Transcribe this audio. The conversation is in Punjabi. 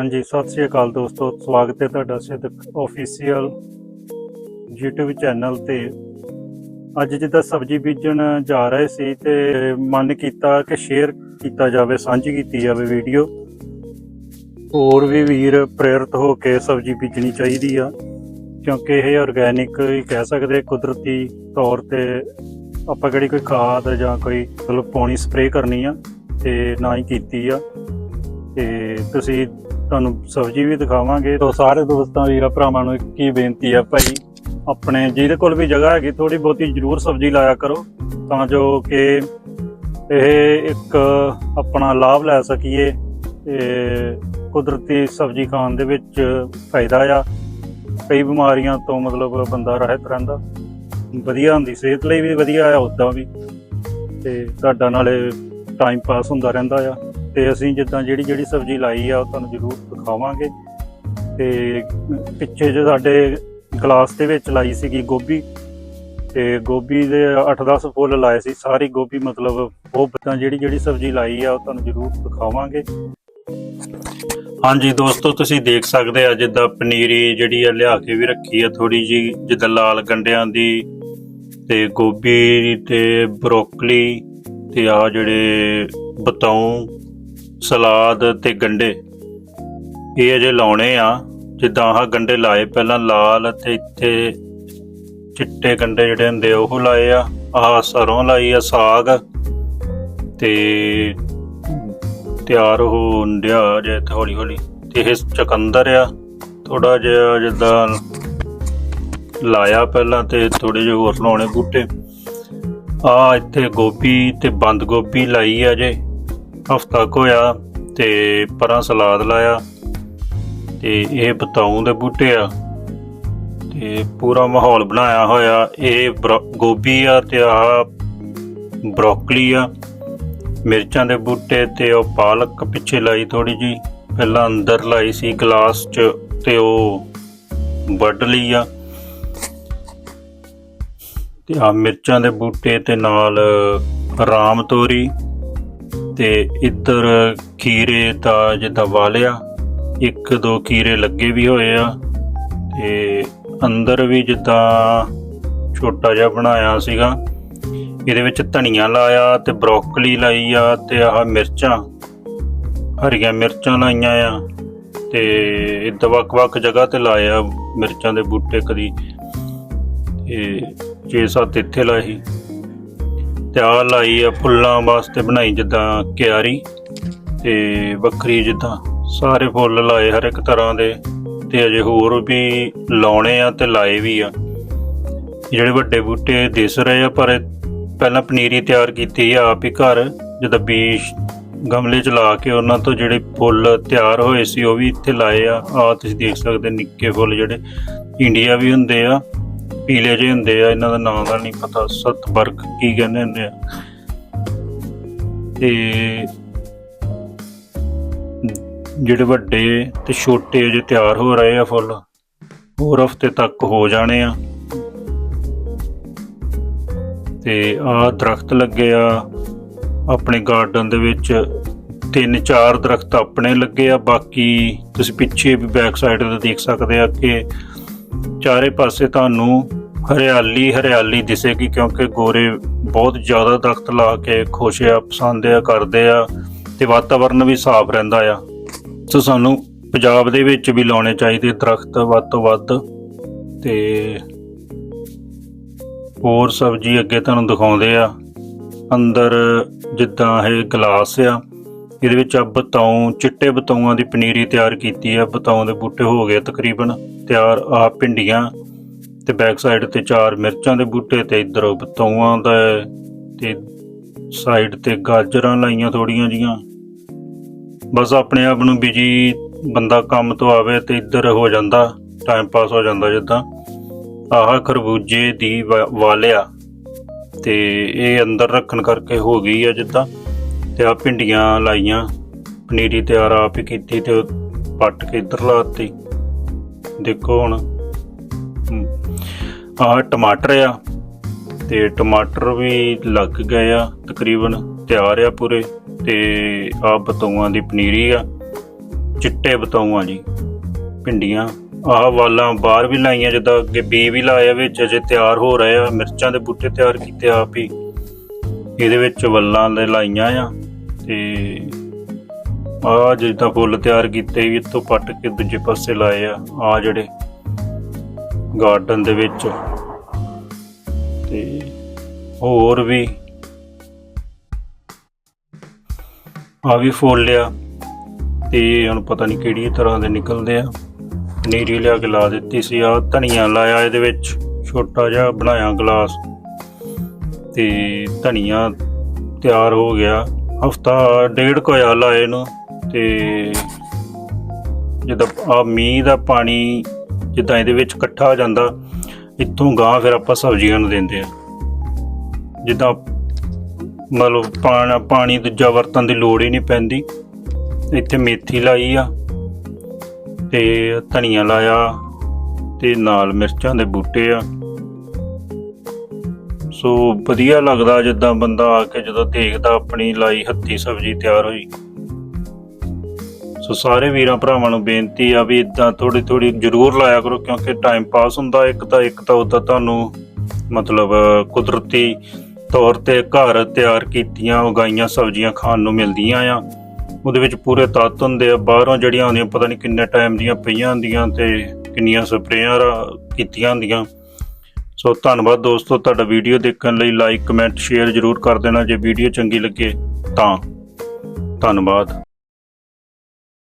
ਹਾਂਜੀ, ਸਤਿ ਸ਼੍ਰੀ ਅਕਾਲ ਦੋਸਤੋ, ਸਵਾਗਤ ਹੈ ਤੁਹਾਡਾ ਸਿੱਧਕ ਆਫੀਸ਼ੀਅਲ YouTube ਚੈਨਲ ਤੇ। ਅੱਜ ਜਿੱਦਾਂ ਸਬਜ਼ੀ ਬੀਜਣ ਜਾ ਰਹੇ ਸੀ ਤੇ ਮਨ ਕੀਤਾ ਕਿ ਸ਼ੇਅਰ ਕੀਤਾ ਜਾਵੇ, ਸਾਂਝੀ ਕੀਤੀ ਜਾਵੇ ਵੀਡੀਓ ਹੋਰ ਵੀ ਵੀਰ ਪ੍ਰੇਰਿਤ ਹੋ ਕੇ ਸਬਜ਼ੀ ਬੀਜਣੀ ਚਾਹੀਦੀ ਆ, ਕਿਉਂਕਿ ਇਹ ਆਰਗੈਨਿਕ ਹੀ ਕਹਿ ਸਕਦੇ ਕੁਦਰਤੀ ਤੌਰ ਤੇ ਆਪਾਂ ਕਿਹੜੀ ਕੋਈ ਖਾਦ ਜਾਂ ਕੋਈ ਮਤਲਬ ਪਾਣੀ ਸਪਰੇਅ ਕਰਨੀ ਆ ਤੇ ਨਾ ਹੀ ਕੀਤੀ ਆ। ਤੇ ਤੁਸੀਂ ਤੁਹਾਨੂੰ ਸਬਜ਼ੀ ਵੀ ਦਿਖਾਵਾਂਗੇ ਤਾਂ ਸਾਰੇ ਦੋਸਤਾਂ, ਵੀਰਾਂ, ਭਰਾਵਾਂ ਨੂੰ ਇੱਕ ਹੀ ਬੇਨਤੀ ਆ ਭਾਈ, ਆਪਣੇ ਜਿਹਦੇ ਕੋਲ ਵੀ ਜਗ੍ਹਾ ਹੈਗੀ ਥੋੜੀ ਬਹੁਤੀ ਜ਼ਰੂਰ ਸਬਜ਼ੀ ਲਾਇਆ ਕਰੋ, ਤਾਂ ਜੋ ਕਿ ਇਹ ਇੱਕ ਆਪਣਾ ਲਾਭ ਲੈ ਸਕੀਏ, ਤੇ ਕੁਦਰਤੀ ਸਬਜ਼ੀ ਖਾਣ ਦੇ ਵਿੱਚ ਫਾਇਦਾ ਆ। ਕਈ ਬਿਮਾਰੀਆਂ ਤੋਂ ਮਤਲਬ ਬੰਦਾ ਰਹਿਤ ਰਹਿੰਦਾ। ਵਧੀਆ ਹੁੰਦੀ, ਸਿਹਤ ਲਈ ਵੀ ਵਧੀਆ ਆ, ਉਦਾਂ ਵੀ। ਤੇ ਤੁਹਾਡਾ ਨਾਲੇ ਟਾਈਮ ਪਾਸ ਹੁੰਦਾ ਰਹਿੰਦਾ ਆ। ਤੇ ਅਸੀਂ ਜਿੱਦਾਂ ਜਿਹੜੀ ਜਿਹੜੀ ਸਬਜ਼ੀ ਲਾਈ ਆ ਉਹ ਤੁਹਾਨੂੰ ਜ਼ਰੂਰ ਦਿਖਾਵਾਂਗੇ। ਤੇ ਪਿੱਛੇ ਜੇ ਸਾਡੇ ਗਲਾਸ ਦੇ ਵਿੱਚ ਲਾਈ ਸੀਗੀ ਗੋਭੀ, ਤੇ ਗੋਭੀ ਦੇ 8-10 ਫੁੱਲ ਲਾਏ ਸੀ। ਸਾਰੀ ਗੋਭੀ ਮਤਲਬ ਉਹ ਤਾਂ ਜਿਹੜੀ ਜਿਹੜੀ ਸਬਜ਼ੀ ਲਾਈ ਆ ਉਹ ਤੁਹਾਨੂੰ ਜ਼ਰੂਰ ਦਿਖਾਵਾਂਗੇ। ਹਾਂਜੀ ਦੋਸਤੋ, ਤੁਸੀਂ ਦੇਖ ਸਕਦੇ ਆ ਜਿੱਦਾਂ ਪਨੀਰੀ ਜਿਹੜੀ ਆ ਲਿਆ ਕੇ ਵੀ ਰੱਖੀ ਆ ਥੋੜੀ ਜੀ ਜਿੱਦਾਂ ਲਾਲ ਗੰਡਿਆਂ ਦੀ, ਤੇ ਗੋਭੀ ਤੇ ਬਰੋਕਲੀ ਤੇ ਆ ਜਿਹੜੇ ਬਤਾਉ ਸਲਾਦ ਤੇ ਗੰਡੇ। ਇਹ ਅਜੇ ਲਾਉਣੇ ਆ। ਜਿੱਦਾਂ ਆਹ ਗੰਡੇ ਲਾਏ, ਪਹਿਲਾਂ ਲਾਲ ਤੇ ਇੱਥੇ ਚਿੱਟੇ ਗੰਡੇ ਜਿਹੜੇ ਹੁੰਦੇ ਆ, ਉਹ ਲਾਏ ਆ। ਆਹ ਸਰੋਂ ਲਾਈ ਆ, ਸਾਗ ਤੇ ਤਿਆਰ ਹੋਣ ਡਿਆ ਜੇ ਹੌਲੀ ਹੌਲੀ ਤੇ ਇਹ ਚਕੰਦਰ ਆ। ਥੋੜਾ ਜਿਹਾ ਜਿੱਦਾਂ ਲਾਇਆ ਪਹਿਲਾਂ ਤੇ ਥੋੜੇ ਜਿਹੇ ਹੋਰ ਲਾਉਣੇ ਬੂਟੇ। ਆ ਇੱਥੇ ਗੋਭੀ ਤੇ ਬੰਦ ਗੋਭੀ ਲਾਈ ਆ ਜੇ ਹਫਤਾ ਕੁ ਹੋਇਆ ਤੇ ਪਰਾਂ ਸਲਾਦ ਲਾਇਆ ਤੇ ਇਹ ਬਤਾਉਂ ਦੇ ਬੂਟੇ ਆ। ਤੇ ਪੂਰਾ ਮਾਹੌਲ ਬਣਾਇਆ ਹੋਇਆ। ਇਹ ਬਰੋ- ਗੋਭੀ ਆ ਤੇ ਆ ਬਰੋਕਲੀ ਆ। ਮਿਰਚਾਂ ਦੇ ਬੂਟੇ ਤੇ ਉਹ ਪਾਲਕ ਪਿੱਛੇ ਲਾਈ ਥੋੜੀ ਜੀ ਪਹਿਲਾਂ ਅੰਦਰ ਲਾਈ ਸੀ ਗਲਾਸ 'ਚ ਤੇ ਉਹ ਵੱਢ ਲਈ ਆ। ਤੇ ਆ ਮਿਰਚਾਂ ਦੇ ਬੂਟੇ ਤੇ ਨਾਲ ਰਾਮ ਤੋਰੀ। ਤੇ ਇੱਧਰ ਖੀਰੇ ਤਾਂ ਜਿੱਦਾਂ ਵਾਲਿਆ, ਇੱਕ ਦੋ ਖੀਰੇ ਲੱਗੇ ਵੀ ਹੋਏ ਆ ਤੇ ਅੰਦਰ ਵੀ ਜਿੱਦਾਂ ਛੋਟਾ ਜਿਹਾ ਬਣਾਇਆ ਸੀਗਾ। ਇਹਦੇ ਵਿੱਚ ਧਨੀਆ ਲਾਇਆ ਤੇ ਬਰੋਕਲੀ ਲਾਈ ਆ ਤੇ ਆਹ ਮਿਰਚਾਂ, ਹਰੀਆਂ ਮਿਰਚਾਂ ਲਾਈਆਂ ਆ ਤੇ ਇੱਦਾਂ ਵੱਖ-ਵੱਖ ਜਗ੍ਹਾ ਤੇ ਲਾਇਆ ਮਿਰਚਾਂ ਦੇ ਬੂਟੇ ਕਦੀ। ਤੇ 6-7 ਇੱਥੇ ਲਾਏ ਸੀ। ਤੇ ਆਹ ਲਾਈ ਆ ਫੁੱਲਾਂ ਵਾਸਤੇ ਬਣਾਈ ਜਿੱਦਾਂ ਕਿਆਰੀ ਤੇ ਵੱਖਰੀ ਜਿੱਦਾਂ। ਸਾਰੇ ਫੁੱਲ ਲਾਏ ਹਰ ਇੱਕ ਤਰ੍ਹਾਂ ਦੇ ਤੇ ਅਜੇ ਹੋਰ ਵੀ ਲਾਉਣੇ ਆ ਤੇ ਲਾਏ ਵੀ ਆ। ਜਿਹੜੇ ਵੱਡੇ ਬੂਟੇ ਦਿਸ ਰਹੇ ਆ, ਪਰ ਪਹਿਲਾਂ ਪਨੀਰੀ ਤਿਆਰ ਕੀਤੀ ਆ ਆਪ ਹੀ ਘਰ, ਜਿੱਦਾਂ ਬੀਜ ਗਮਲੇ ਚ ਲਾ ਕੇ ਉਹਨਾਂ ਤੋਂ ਜਿਹੜੇ ਫੁੱਲ ਤਿਆਰ ਹੋਏ ਸੀ, ਉਹ ਵੀ ਇੱਥੇ ਲਾਏ ਆ। ਆ ਤੁਸੀਂ ਦੇਖ ਸਕਦੇ ਨਿੱਕੇ ਫੁੱਲ ਜਿਹੜੇ ਇੰਡੀਆ ਵੀ ਹੁੰਦੇ ਆ। ਪੀਲੇ ਜਿਹੇ ਹੁੰਦੇ ਆ, ਇਹਨਾਂ ਦਾ ਨਾਮ ਦਾ ਨਹੀਂ ਪਤਾ, ਸਤਬਰਗ ਕੀ ਕਹਿੰਦੇ ਹੁੰਦੇ ਆ। ਤੇ ਜਿਹੜੇ ਵੱਡੇ ਤੇ ਛੋਟੇ ਜੇ ਤਿਆਰ ਹੋ ਰਹੇ ਆ ਫੁੱਲ, ਹੋਰ ਹਫ਼ਤੇ ਤੱਕ ਹੋ ਜਾਣੇ ਆ। ਤੇ ਆ ਦਰਖਤ ਲੱਗੇ ਆ, ਆਪਣੇ ਗਾਰਡਨ ਦੇ ਵਿੱਚ ਤਿੰਨ ਚਾਰ ਦਰਖਤ ਆਪਣੇ ਲੱਗੇ ਆ, ਬਾਕੀ ਤੁਸੀਂ ਪਿੱਛੇ ਵੀ ਬੈਕ ਸਾਈਡ ਤੇ ਦੇਖ ਸਕਦੇ ਆ ਕਿ ਚਾਰੇ ਪਾਸੇ ਤੁਹਾਨੂੰ ਹਰਿਆਲੀ ਹਰਿਆਲੀ ਦਿਸੇਗੀ ਕਿਉਂਕਿ ਗੋਰੇ ਬਹੁਤ ਜ਼ਿਆਦਾ ਦਰਖਤ ਲਾ ਕੇ ਖੁਸ਼ ਆ, ਪਸੰਦ ਆ, ਕਰਦੇ ਆ ਤੇ ਵਾਤਾਵਰਨ ਵੀ ਸਾਫ਼ ਰਹਿੰਦਾ ਆ। ਸੋ ਸਾਨੂੰ ਪੰਜਾਬ ਦੇ ਵਿੱਚ ਵੀ ਲਾਉਣੇ ਚਾਹੀਦੇ ਦਰਖਤ ਵੱਧ ਤੋਂ ਵੱਧ ਤੇ ਹੋਰ ਸਬਜ਼ੀ ਅੱਗੇ ਤੁਹਾਨੂੰ ਦਿਖਾਉਂਦੇ ਆ। ਅੰਦਰ ਜਿੱਦਾਂ ਇਹ ਗਲਾਸ ਆ, ਇਹਦੇ ਵਿੱਚ ਆ ਬਤਾਉ, ਚਿੱਟੇ ਬਤਾਊਆਂ ਦੀ ਪਨੀਰੀ ਤਿਆਰ ਕੀਤੀ ਆ। ਬਤਾਉ ਦੇ ਬੂਟੇ ਹੋ ਗਏ ਤਕਰੀਬਨ ਤਿਆਰ ਆ, ਭਿੰਡੀਆਂ ਤੇ ਬੈਕ ਸਾਈਡ ਤੇ ਚਾਰ ਮਿਰਚਾਂ ਦੇ ਬੂਟੇ ਤੇ ਇਧਰ ਬਤਾਊਆਂ ਦਾ ਤੇ ਸਾਈਡ ਤੇ ਗਾਜਰਾਂ ਲਾਈਆਂ ਥੋੜੀਆਂ ਜੀਆਂ। ਬਸ ਆਪਣੇ ਆਪ ਨੂੰ ਬਿਜ਼ੀ ਬੰਦਾ ਕੰਮ ਤੋਂ ਆਵੇ ਤੇ ਇੱਧਰ ਹੋ ਜਾਂਦਾ ਟਾਈਮ ਪਾਸ ਹੋ ਜਾਂਦਾ ਜਿੱਦਾਂ। ਆਹ ਖਰਬੂਜੇ ਦੀ ਵਾ- ਵਾਲਿਆ ਤੇ ਇਹ ਅੰਦਰ ਰੱਖਣ ਕਰਕੇ ਹੋ ਗਈ ਆ ਜਿੱਦਾਂ। ਤੇ ਆ ਭਿੰਡੀਆਂ ਲਾਈਆਂ, ਪਨੀਰੀ ਤਿਆਰ ਆਪ ਹੀ ਕੀਤੀ ਤੇ ਪੱਟ ਕੇ ਇੱਧਰ ਲਾਤੀ ਦੇਖੋ ਹੁਣ ਆਹ ਟਮਾਟਰ ਆ ਤੇ ਟਮਾਟਰ ਵੀ ਲੱਗ ਗਏ ਆ, ਤਕਰੀਬਨ ਤਿਆਰ ਆ ਪੂਰੇ ਤੇ ਆ ਬਤੌਆਂ ਦੀ ਪਨੀਰੀ ਆ, ਚਿੱਟੇ ਬਤਾਊਆਂ ਜੀ, ਭਿੰਡੀਆਂ। ਆਹ ਵਾਲਾਂ ਬਾਹਰ ਵੀ ਲਾਈਆਂ, ਜਿੱਦਾਂ ਅੱਗੇ ਬੀ ਵੀ ਲਾਇਆ ਵਿੱਚ, ਅਜੇ ਤਿਆਰ ਹੋ ਰਹੇ ਆ, ਮਿਰਚਾਂ ਦੇ ਬੂਟੇ ਤਿਆਰ ਕੀਤੇ ਆਪ ਹੀ। ਇਹਦੇ ਵਿੱਚ ਵੱਲਾਂ ਦੇ ਲਾਈਆਂ ਆ ਤੇ ਆ ਜਿੱਦਾਂ ਫੁੱਲ ਤਿਆਰ ਕੀਤੇ, ਵੀ ਇੱਥੋਂ ਪੱਟ ਕੇ ਦੂਜੇ ਪਾਸੇ ਲਾਏ ਆ ਆ ਜਿਹੜੇ ਗਾਰਡਨ ਦੇ ਵਿੱਚ। ਤੇ ਹੋਰ ਵੀ ਆ ਵੀ ਫੁੱਲ ਲਿਆ ਤੇ ਹੁਣ ਪਤਾ ਨਹੀਂ ਕਿਹੜੀ ਤਰ੍ਹਾਂ ਦੇ ਨਿਕਲਦੇ ਆ। ਪਨੀਰੀ ਲਿਆ ਕੇ ਲਾ ਦਿੱਤੀ ਸੀ। ਆ ਧਨੀਆ ਲਾਇਆ ਇਹਦੇ ਵਿੱਚ। ਛੋਟਾ ਜਿਹਾ ਬਣਾਇਆ ਗਲਾਸ। ਤੇ ਧਨੀਆ ਤਿਆਰ ਹੋ ਗਿਆ। ਹਫਤਾ ਡੇਢ ਕੁ ਹੋਇਆ ਲਾਏ ਨੂੰ। ਤੇ ਜਿੱਦਾਂ ਆ ਮੀਂਹ ਦਾ ਪਾਣੀ ਜਿੱਦਾਂ ਇਹਦੇ ਵਿੱਚ ਇਕੱਠਾ ਹੋ ਜਾਂਦਾ, ਇੱਥੋਂ ਗਾਂ ਫਿਰ ਆਪਾਂ ਸਬਜ਼ੀਆਂ ਨੂੰ ਦਿੰਦੇ ਆ। ਜਿੱਦਾਂ ਮਤਲਬ ਪਾਣਾ, ਪਾਣੀ ਦੂਜਾ ਵਰਤਣ ਦੀ ਲੋੜ ਹੀ ਨਹੀਂ ਪੈਂਦੀ। ਇੱਥੇ ਮੇਥੀ ਲਾਈ ਆ, ਤੇ ਧਨੀਆ ਲਾਇਆ, ਤੇ ਨਾਲ ਮਿਰਚਾਂ ਦੇ ਬੂਟੇ ਆ। ਸੋ ਵਧੀਆ ਲੱਗਦਾ ਜਿੱਦਾਂ ਬੰਦਾ ਆ ਕੇ ਜਦੋਂ ਦੇਖਦਾ ਆਪਣੀ ਲਾਈ ਹੱਥੀ ਸਬਜ਼ੀ ਤਿਆਰ ਹੋਈ। ਸੋ ਸਾਰੇ ਵੀਰਾਂ ਭਰਾਵਾਂ ਨੂੰ ਬੇਨਤੀ ਆ ਵੀ ਇਦਾਂ ਥੋੜੀ ਥੋੜੀ ਜ਼ਰੂਰ ਲਾਇਆ ਕਰੋ, ਕਿਉਂਕਿ ਟਾਈਮ ਪਾਸ ਹੁੰਦਾ, ਇੱਕ ਤਾਂ ਇੱਕ ਤਾਂ ਉਦਾਂ ਤੁਹਾਨੂੰ ਮਤਲਬ ਕੁਦਰਤੀ ਤੌਰ ਤੇ ਘਰ ਤਿਆਰ ਕੀਤੀਆਂ, ਉਗਾਈਆਂ ਸਬਜ਼ੀਆਂ ਖਾਣ ਨੂੰ ਮਿਲਦੀਆਂ ਆ। ਉਹਦੇ ਵਿੱਚ ਪੂਰੇ ਤੱਤ ਹੁੰਦੇ ਆ, ਬਾਹਰੋਂ ਜਿਹੜੀਆਂ ਆਉਂਦੀਆਂ, ਪਤਾ ਨਹੀਂ ਕਿੰਨੇ ਟਾਈਮ ਦੀਆਂ ਪਈਆਂ ਹੁੰਦੀਆਂ ਤੇ ਕਿੰਨੀਆਂ ਸਪਰੇਆਂ ਕੀਤੀਆਂ ਹੁੰਦੀਆਂ। ਸੋ ਧੰਨਵਾਦ ਦੋਸਤੋ, ਤੁਹਾਡਾ ਵੀਡੀਓ ਦੇਖਣ ਲਈ ਲਾਈਕ ਕਮੈਂਟ ਸ਼ੇਅਰ ਜ਼ਰੂਰ ਕਰ ਦੇਣਾ, ਜੇ ਵੀਡੀਓ ਚੰਗੀ ਲੱਗੇ ਤਾਂ। ਧੰਨਵਾਦ।